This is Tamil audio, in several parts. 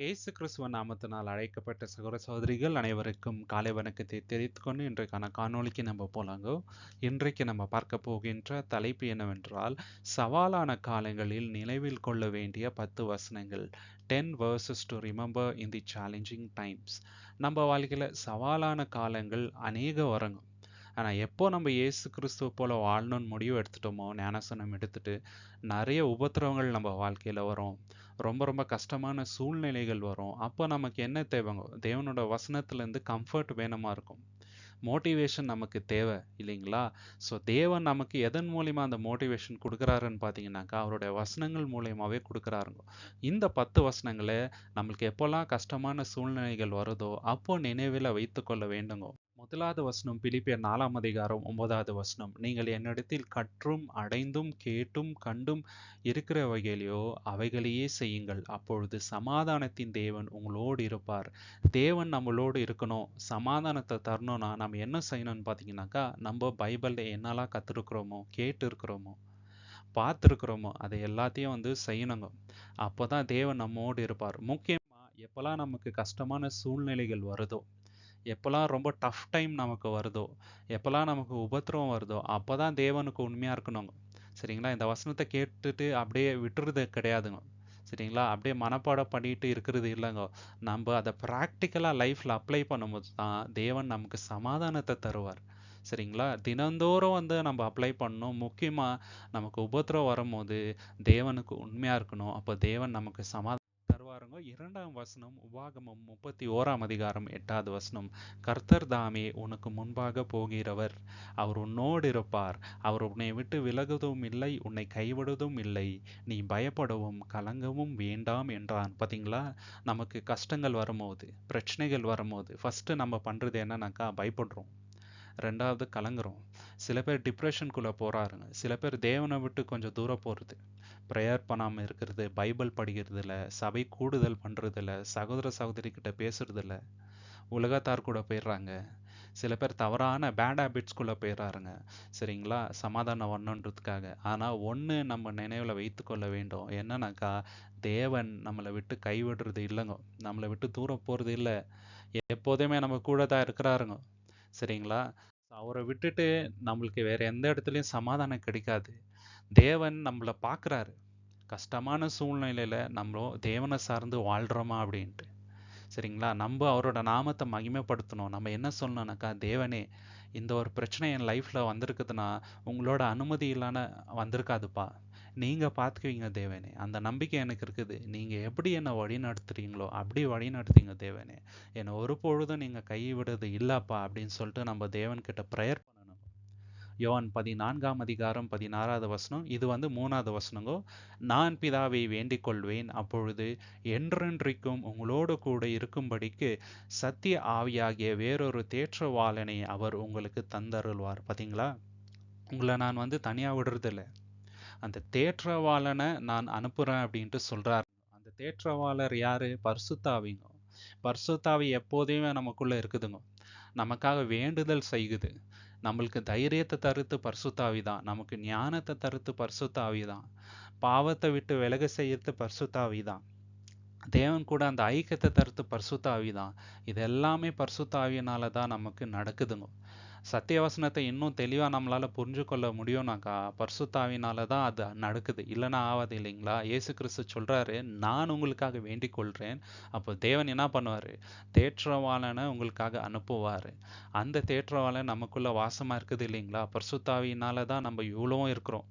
இயேசு கிறிஸ்துவ நாமத்தினால் அழைக்கப்பட்ட சகோதர சகோதரிகள் அனைவருக்கும் காலை வணக்கத்தை தெரிவித்து கொண்டு இன்றைக்கான காணொளிக்கு நம்ம போலாங்க. இன்றைக்கு நம்ம பார்க்க போகின்ற தலைப்பு என்னவென்றால் சவாலான காலங்களில் நினைவில் கொள்ள வேண்டிய பத்து வசனங்கள். Ten verses to remember in the challenging times நம்ம வாழ்க்கையில் சவாலான காலங்கள் அநேக வரங்கும் ஆனால் எப்போ நம்ம இயேசு கிறிஸ்துவ போல வாழணும்னு முடிவு எடுத்துட்டோமோ ஞானசனம் எடுத்துட்டு நிறைய உபத்திரவங்கள் நம்ம வாழ்க்கையில் வரும். ரொம்ப ரொம்ப கஷ்டமான சூழ்நிலைகள் வரும். அப்போ நமக்கு என்ன தேவைங்க? தேவனோட வசனத்துலேருந்து கம்ஃபர்ட் வேணுமா இருக்கும்? மோட்டிவேஷன் நமக்கு தேவை இல்லைங்களா? ஸோ தேவன் நமக்கு எதன் மூலிமா அந்த மோட்டிவேஷன் கொடுக்குறாருன்னு பார்த்தீங்கன்னாக்கா அவருடைய வசனங்கள் மூலியமாகவே கொடுக்குறாருங்க. இந்த பத்து வசனங்களை நம்மளுக்கு எப்போல்லாம் கஷ்டமான சூழ்நிலைகள் வருதோ அப்போ நினைவில் வைத்து கொள்ள வேண்டுங்க. முதலாவது வசனம் பிலிப்பியர் நாலாம் அதிகாரம் ஒன்பதாவது வசனம். நீங்கள் என்னிடத்தில் கற்றும் அடைந்தும் கேட்டும் கண்டும் இருக்கிற வகையிலையோ அவைகளையே செய்யுங்கள். அப்பொழுது சமாதானத்தின் தேவன் உங்களோடு இருப்பார். தேவன் நம்மளோடு இருக்கணும். சமாதானத்தை தரணும்னா நம்ம என்ன செய்யணும்னு பார்த்தீங்கன்னாக்கா நம்ம பைபிளில் என்னெல்லாம் கற்றுருக்குறோமோ கேட்டு இருக்கிறோமோ பார்த்துருக்குறோமோ அதை எல்லாத்தையும் வந்து செய்யணுங்க. அப்போ தான் தேவன் நம்மோடு இருப்பார். முக்கியமாக எப்போல்லாம் நமக்கு கஷ்டமான சூழ்நிலைகள் வருதோ எப்போல்லாம் ரொம்ப டஃப் டைம் நமக்கு வருதோ எப்போல்லாம் நமக்கு உபத்திரவம் வருதோ அப்போ தான் தேவனுக்கு உண்மையாக இருக்கணுங்க. சரிங்களா? இந்த வசனத்தை கேட்டுட்டு அப்படியே விட்டுறது கிடையாதுங்க. சரிங்களா? அப்படியே மனப்பாடம் பண்ணிட்டு இருக்கிறது இல்லைங்க. நம்ம அதை ப்ராக்டிக்கலாக லைஃப்பில் அப்ளை பண்ணும்போது தான் தேவன் நமக்கு சமாதானத்தை தருவார். சரிங்களா? தினந்தோறும் வந்து நம்ம அப்ளை பண்ணணும். முக்கியமாக நமக்கு உபத்திரம் வரும்போது தேவனுக்கு உண்மையாக இருக்கணும். அப்போ தேவன் நமக்கு சமாதானம் இரண்டாம் வசனம் உபாகமம் முப்பத்தி ஓராம் அதிகாரம் எட்டாவது வசனம் கர்த்தர் தாமே உனக்கு முன்பாக போகிறவர். அவர் உன்னோடு இருப்பார். அவர் உன்னை விட்டு விலகுவதும் இல்லை உன்னை கைவிடுவதும் இல்லை. நீ பயப்படவும் கலங்கவும் வேண்டாம் என்றான். பார்த்தீங்களா நமக்கு கஷ்டங்கள் வரும்போது பிரச்சனைகள் வரும்போது ஃபஸ்ட்டு நம்ம பண்ணுறது என்னன்னாக்கா பயப்படுறோம். ரெண்டாவது கலங்குறோம். சில பேர் டிப்ரெஷனுக்குள்ளே போகிறாருங்க சில பேர் தேவனை விட்டு கொஞ்சம் தூரம் போகிறது ப்ரேயர் பண்ணாமல் இருக்கிறது பைபிள் படிக்கிறது இல்லை சபை கூடுதல் பண்ணுறதில்ல சகோதர சகோதரி கிட்ட பேசுறதில்ல உலகத்தார் கூட போயிடுறாங்க. சில பேர் தவறான பேட் ஹேபிட்ஸ்குள்ளே போயிடுறாருங்க. சரிங்களா? சமாதானம் வரணுன்றதுக்காக. ஆனால் ஒன்று நம்ம நினைவில் வைத்து கொள்ள வேண்டும். என்னன்னாக்கா தேவன் நம்மளை விட்டு கைவிடுறது இல்லைங்க. நம்மளை விட்டு தூரம் போகிறது இல்லை. எப்போதுமே நம்ம கூட தான் இருக்கிறாருங்க. சரிங்களா? அவரை விட்டுட்டு நம்மளுக்கு வேறு எந்த இடத்துலையும் சமாதானம் கிடைக்காது. தேவன் நம்மளை பார்க்குறாரு கஷ்டமான சூழ்நிலையில் நம்மளோ தேவனை சார்ந்து வாழ்கிறோமா அப்படின்ட்டு. சரிங்களா? நம்ம அவரோட நாமத்தை மகிமைப்படுத்தணும். நம்ம என்ன சொல்லணும்னாக்கா தேவனே இந்த ஒரு பிரச்சனை என் லைஃப்பில் வந்திருக்குதுன்னா உங்களோட அனுமதி இல்லான வந்திருக்காதுப்பா. நீங்கள் பார்த்துக்குவீங்க தேவனே. அந்த நம்பிக்கை எனக்கு இருக்குது. நீங்கள் எப்படி என்னை வழி நடத்துறீங்களோ அப்படி வழி நடத்துங்க தேவனே. என்னை ஒரு பொழுதும் நீங்கள் கை விடுறது இல்லைப்பா அப்படின்னு சொல்லிட்டு நம்ம தேவன்கிட்ட ப்ரேயர் பண்ண யோவான் பதினான்காம் அதிகாரம் பதினாறாவது வசனம் இது வந்து மூணாவது வசனங்கோ நான் பிதாவை வேண்டிக் கொள்வேன் அப்பொழுது என்றென்றைக்கும் உங்களோடு கூட இருக்கும்படிக்கு சத்திய ஆவியாகிய வேறொரு தேற்றவாளனை அவர் உங்களுக்கு தந்தருள்வார். பார்த்தீங்களா உங்களை நான் வந்து தனியாக விடுறதில்லை. அந்த தேற்றவாளனை நான் அனுப்புகிறேன் அப்படின்ட்டு சொல்கிறார் அந்த தேற்றவாளர் யார்? பர்சுத்தாவிங்க பர்சுத்தாவி எப்போதையுமே நமக்குள்ளே இருக்குதுங்க. நமக்காக வேண்டுதல் செய்குது நம்மளுக்கு தைரியத்தை தருத்து பர்சுத்தாவி தான். நமக்கு ஞானத்தை தருத்து பர்சுத்தாவி தான். பாவத்தை விட்டு விலக செய்யறது பர்சுத்தாவி தான். தேவன் கூட அந்த ஐக்கியத்தை தருத்து பர்சுத்தாவி தான். இது எல்லாமே பர்சுத்தாவியினால தான் நமக்கு நடக்குதுங்க. சத்தியவசனத்தை இன்னும் தெளிவாக நம்மளால் புரிஞ்சு கொள்ள முடியும்னாக்கா பர்சுத்தாவினால தான் அது நடக்குது. இல்லைன்னா ஆகாது இல்லைங்களா? ஏசு கிறிஸ்து சொல்கிறாரு நான் உங்களுக்காக வேண்டிக் கொள்கிறேன் அப்போ தேவன் என்ன பண்ணுவார்? தேற்றவாளனை உங்களுக்காக அனுப்புவார். அந்த தேற்றவாளன் நமக்குள்ளே வாசமாக இருக்குது இல்லைங்களா? பர்சுத்தாவினால தான் நம்ம இவ்வளோவும் இருக்கிறோம்.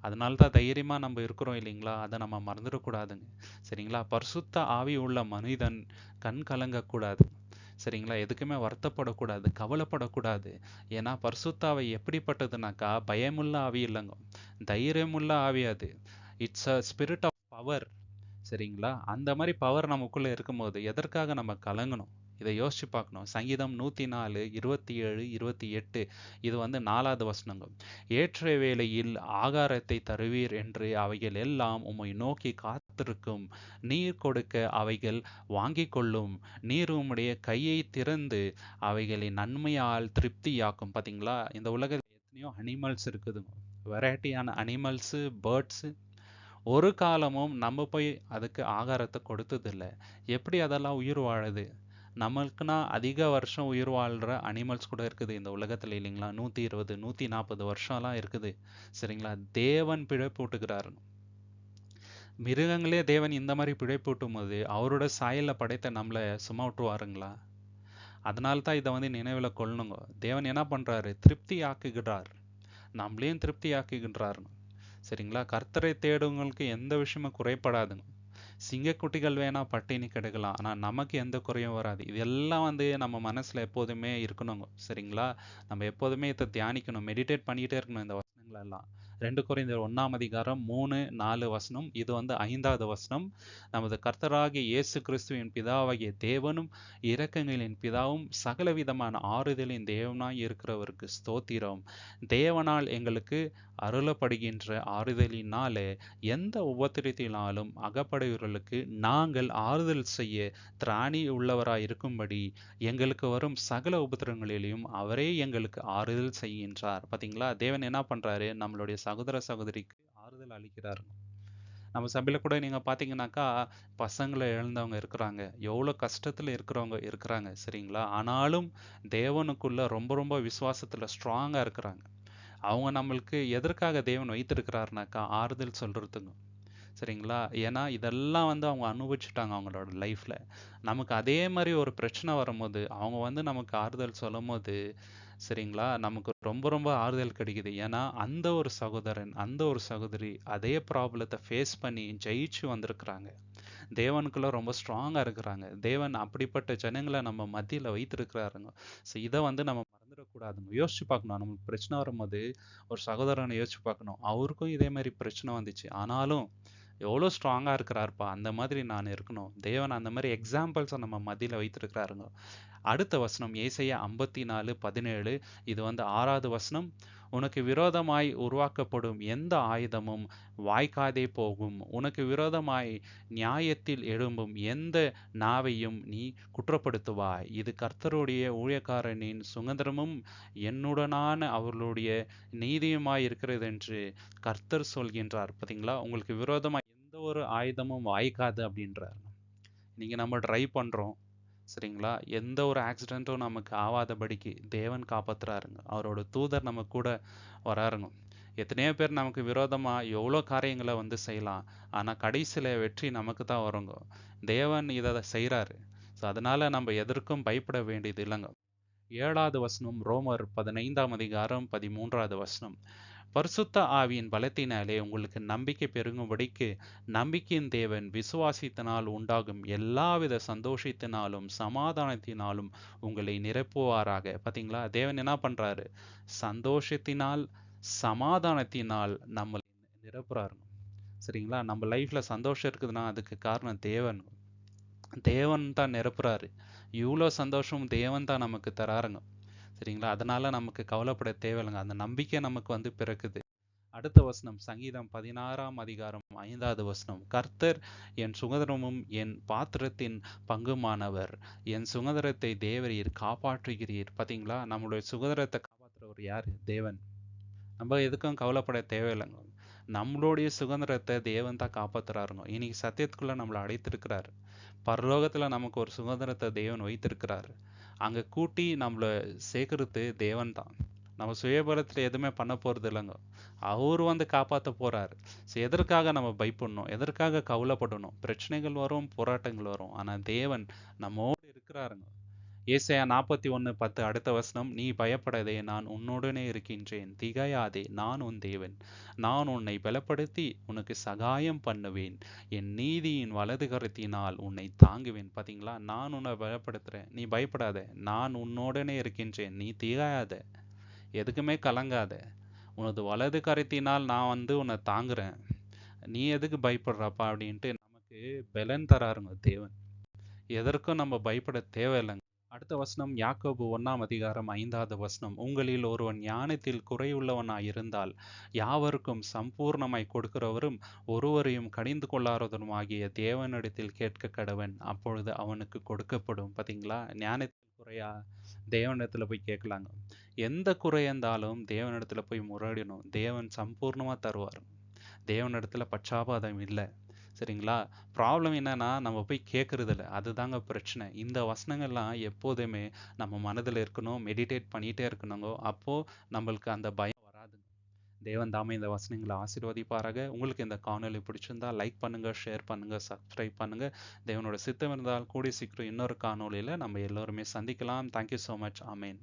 அதனால தான் தைரியமாக நம்ம இருக்கிறோம் இல்லைங்களா? அதை நம்ம மறந்துடக்கூடாதுங்க. சரிங்களா? பர்சுத்த ஆவி உள்ள மனிதன் கண் கலங்கக்கூடாது. சரிங்களா? எதுக்குமே வருத்தப்படக்கூடாது கவலைப்படக்கூடாது. ஏன்னா பர்சுத்தாவை எப்படிப்பட்டதுனாக்கா பயமுள்ள ஆவி இல்லைங்க. தைரியமுள்ள ஆவி அது. It's a spirit of power சரிங்களா? அந்த மாதிரி பவர் நமக்குள்ளே இருக்கும்போது எதற்காக நம்ம கலங்கணும்? இதை யோசிச்சு பார்க்கணும். சங்கீதம் நூற்றி நாலு இருபத்தி ஏழு இருபத்தி எட்டு இது வந்து நாலாவது வசனங்கள். ஏற்ற வேளையில் ஆகாரத்தை தருவீர் என்று அவைகள் எல்லாம் உம்மை நோக்கி காத்திருக்கும். நீர் கொடுக்க அவைகள் வாங்கி கொள்ளும். நீர் உம்முடைய கையை திறந்து அவைகளை நன்மையால் திருப்தியாக்கும். பார்த்தீங்களா இந்த உலகத்தில் எத்தனையோ அனிமல்ஸ் இருக்குதுங்க வெரைட்டியான அனிமல்ஸு பேர்ட்ஸு ஒரு காலமும் நம்ம போய் அதுக்கு ஆகாரத்தை கொடுத்ததில்லை. எப்படி அதெல்லாம் உயிர் வாழுது? நம்மளுக்குன்னா அதிக வருஷம் உயிர் வாழ்கிற அனிமல்ஸ் கூட இருக்குது இந்த உலகத்தில் இல்லைங்களா? நூற்றி இருபது நூற்றி நாற்பது வருஷம்லாம் இருக்குது சரிங்களா? தேவன் பிழைப்பூட்டுகிறார் மிருகங்களே தேவன் இந்த மாதிரி பிழைப்பூட்டும் போது அவரோட சாயலில் படைத்த நம்மளை சும்மா விட்டுருவாருங்களா? அதனால தான் இதை வந்து நினைவில் கொள்ளணுங்க. தேவன் என்ன பண்ணுறாரு திருப்தி ஆக்குகிறார் நம்மளையும் திருப்தி ஆக்குகின்றார் சரிங்களா? கர்த்தரை தேடுவங்களுக்கு எந்த விஷயமும் குறைப்படாதுங்க சிங்கக்குட்டிகள் வேணா பட்டினி கிடக்கலாம். ஆனால் நமக்கு எந்த குறையும் வராது. இதெல்லாம் வந்து நம்ம மனசில் எப்போதுமே இருக்கணுங்க. சரிங்களா? நம்ம எப்போதுமே இதை தியானிக்கணும். மெடிடேட் பண்ணிகிட்டே இருக்கணும் இந்த வசனங்கள் எல்லாம். ரெண்டு குறைந்த ஒன்றாம் அதிகாரம் மூணு நாலு வசனம் இது வந்து ஐந்தாவது வசனம். நமது கர்த்தராகிய இயேசு கிறிஸ்துவின் பிதாவாகிய தேவனும் இரக்கங்களின் பிதாவும் சகலவிதமான ஆறுதலின் தேவனாய் இருக்கிறவருக்கு ஸ்தோத்திரம். தேவனால் எங்களுக்கு அருளப்படுகின்ற ஆறுதலினாலே எந்த உபத்திரத்தினாலும் அகப்படையவர்களுக்கு நாங்கள் ஆறுதல் செய்ய திராணி உள்ளவராய் இருக்கும்படி எங்களுக்கு வரும் சகல உபத்திரங்களிலையும் அவரே எங்களுக்கு ஆறுதல் செய்கின்றார். பார்த்தீங்களா தேவன் என்ன பண்ணுறாரு நம்மளுடைய சகோதர சகோதரிக்கு ஆறுதல் அளிக்கிறார். நம்ம சபையில் கூட நீங்க பார்த்தீங்கன்னாக்கா பசங்களை இழந்தவங்க இருக்கிறாங்க. எவ்வளோ கஷ்டத்தில் இருக்கிறவங்க இருக்கிறாங்க சரிங்களா? ஆனாலும் தேவனுக்குள்ள ரொம்ப ரொம்ப விசுவாசத்தில் ஸ்ட்ராங்காக இருக்கிறாங்க. அவங்க நம்மளுக்கு எதற்காக தேவன் வைத்திருக்கிறாருனாக்கா ஆறுதல் சொல்கிறதுங்க சரிங்களா? ஏன்னா இதெல்லாம் வந்து அவங்க அனுபவிச்சுட்டாங்க அவங்களோட லைஃப்ல. நமக்கு அதே மாதிரி ஒரு பிரச்சனை வரும்போது அவங்க வந்து நமக்கு ஆறுதல் சொல்லும் போது சரிங்களா? நமக்கு ரொம்ப ரொம்ப ஆறுதல் கிடைக்குது. ஏன்னா அந்த ஒரு சகோதரன் அந்த ஒரு சகோதரி அதே ப்ராப்ளத்தை ஃபேஸ் பண்ணி ஜெயிச்சு வந்திருக்கிறாங்க. தேவனுக்குள்ள ரொம்ப ஸ்ட்ராங்கா இருக்கிறாங்க. தேவன் அப்படிப்பட்ட ஜனங்களை நம்ம மத்தியில் வைத்திருக்கிறாருங்க. ஸோ இதை வந்து நம்ம மறந்துடக்கூடாதுங்க. யோசிச்சு பார்க்கணும். நம்மளுக்கு பிரச்சனை வரும்போது ஒரு சகோதரனை யோசிச்சு பார்க்கணும். அவருக்கும் இதே மாதிரி பிரச்சனை வந்துச்சு. ஆனாலும் எவ்வளோ ஸ்ட்ராங்காக இருக்கிறாருப்பா அந்த மாதிரி நான் இருக்கணும். தேவன் அந்த மாதிரி எக்ஸாம்பிள்ஸை நம்ம மத்தியில் வைத்திருக்கிறாருங்க. அடுத்த வசனம் ஏசைய ஐம்பத்தி நாலு பதினேழு இது வந்து ஆறாவது வசனம். உனக்கு விரோதமாய் உருவாக்கப்படும் எந்த ஆயுதமும் வாய்க்காதே போகும். உனக்கு விரோதமாய் நியாயத்தில் எழும்பும் எந்த நாவையும் நீ குற்றப்படுத்துவாய். இது கர்த்தருடைய ஊழியக்காரனின் சுதந்திரமும் என்னுடனான அவர்களுடைய நீதியுமாய் இருக்கிறது என்று கர்த்தர் சொல்கின்றார். பார்த்தீங்களா உங்களுக்கு விரோதமாய் ஒரு ஆயுதமும் வாய்க்காது அப்படின்றார். நீங்க நம்ம ட்ரை பண்றோம் சரிங்களா? எந்த ஒரு ஆக்சிடென்ட்டும் நமக்கு ஆகாதபடிக்கு தேவன் காப்பாத்துறாருங்க. அவரோட தூதர் நம்ம கூட வராருங்க. எத்தனையோ பேர் நமக்கு விரோதமா எவ்வளோ காரியங்களை வந்து செய்யலாம் ஆனா கடைசியில் வெற்றி நமக்கு தான் வருங்க. தேவன் இதை செய்கிறாரு ஸோ அதனால நம்ம எதற்கும் பயப்பட வேண்டியது இல்லைங்க. ஏழாவது வசனம் ரோமர் பதினைந்தாம் அதிகாரம் பதிமூன்றாவது வசனம். பரிசுத்த ஆவியின் பலத்தினாலே உங்களுக்கு நம்பிக்கை பெருகும்படிக்கு நம்பிக்கையின் தேவன் விசுவாசித்தினால் உண்டாகும் எல்லாவித சந்தோஷத்தினாலும் சமாதானத்தினாலும் உங்களை நிரப்புவாராக. பார்த்தீங்களா தேவன் என்ன பண்றாரு? சந்தோஷத்தினால் சமாதானத்தினால் நம்ம நிரப்புறாருங்க சரிங்களா? நம்ம லைஃப்ல சந்தோஷம் இருக்குதுன்னா அதுக்கு காரணம் தேவன். தேவன் தான் நிரப்புறாரு. இவ்வளோ சந்தோஷம் தேவன் தான் நமக்கு தராருங்க. சரிங்களா? அதனால நமக்கு கவலைப்பட தேவையில்லைங்க. அந்த நம்பிக்கை நமக்கு வந்து பிறக்குது. அடுத்த வசனம் சங்கீதம் பதினாறாம் அதிகாரம் ஐந்தாவது வசனம். கர்த்தர் என் சுகதரமும் என் பாத்திரத்தின் பங்குமானவர். என் சுகதரத்தை தேவரீர் காப்பாற்றுகிறீர். பாத்தீங்களா? நம்மளுடைய சுகதரத்தை காப்பாற்றுறவர் யாரு? தேவன். நம்ம எதுக்கும் கவலைப்பட தேவையில்லைங்க. நம்மளுடைய சுதந்திரத்தை தேவன் தான் காப்பாத்துறாருங்க. இன்னைக்கு சத்தியத்துக்குள்ள நம்மளை அடைத்திருக்கிறார். பரலோகத்துல நமக்கு ஒரு சுதந்திரத்தை தேவன் வைத்திருக்கிறாரு. அங்க கூட்டி நம்மளை சேர்க்கறது தேவன் தான். நம்ம சுயபலத்துல எதுவுமே பண்ண போகிறது இல்லைங்க. அவர் வந்து காப்பாற்ற போறாரு. ஸோ எதற்காக நம்ம பயப்படணும்? எதற்காக கவலைப்படணும்? பிரச்சனைகள் வரும் போராட்டங்கள் வரும். ஆனா தேவன் நம்மோடு இருக்கிறாருங்க. ஏசையா நாற்பத்தி ஒன்று பத்து அடுத்த வசனம் நீ பயப்படாதே நான் உன்னுடனே இருக்கின்றேன். திகையாதே நான் உன் தேவன். நான் உன்னை பலப்படுத்தி உனக்கு சகாயம் பண்ணுவேன். என் நீதியின் வலது கருத்தினால் உன்னை தாங்குவேன். பார்த்தீங்களா நான் உன்னை பலப்படுத்துகிறேன் நீ பயப்படாத. நான் உன்னோடனே இருக்கின்றேன். நீ திகையாத. எதுக்குமே கலங்காத. உனது வலது கருத்தினால் நான் வந்து உன்னை தாங்குறேன். நீ எதுக்கு பயப்படுறப்பா? அப்படின்ட்டு நமக்கு பலன் தராருங்க தேவன். எதற்கும் நம்ம பயப்பட தேவையில்லைங்க. அடுத்த வசனம் யாக்கோபு ஒன்னாம் அதிகாரம் ஐந்தாவது வசனம். உங்களில் ஒருவன் ஞானத்தில் குறையுள்ளவனாய் இருந்தால் யாவருக்கும் சம்பூர்ணமாய் கொடுக்கிறவரும் ஒருவரையும் கடிந்து கொள்ளாதவரும் ஆகிய தேவனிடத்தில் கேட்க கடவன். அப்பொழுது அவனுக்கு கொடுக்கப்படும். பாத்தீங்களா? ஞானத்தில் குறையா? தேவனிடத்துல போய் கேட்கலாங்க. எந்த குறை இருந்தாலும் தேவனிடத்துல போய் முறையிடணும் தேவன் சம்பூர்ணமா தருவார். தேவனிடத்துல பச்சாபாதம் இல்லை. சரிங்களா? ப்ராப்ளம் என்னன்னா நம்ம போய் கேட்கறது இல்லை அதுதாங்க பிரச்சனை. இந்த வசனங்கள்லாம் எப்போதுமே நம்ம மனதில் இருக்கணும் மெடிடேட் பண்ணிகிட்டே இருக்கணுங்க. அப்போது நம்மளுக்கு அந்த பயம் வராதுங்க தேவன் தாமே இந்த வசனங்களை ஆசீர்வதிப்பாராக. உங்களுக்கு இந்த காணொலி பிடிச்சிருந்தா லைக் பண்ணுங்க ஷேர் பண்ணுங்க சப்ஸ்கிரைப் பண்ணுங்க. தேவனோட சித்தம் இருந்தால் கூடிய சீக்கிரம் இன்னொரு காணொலியில் நம்ம எல்லோருமே சந்திக்கலாம். தேங்க்யூ ஸோ மச் அமேன்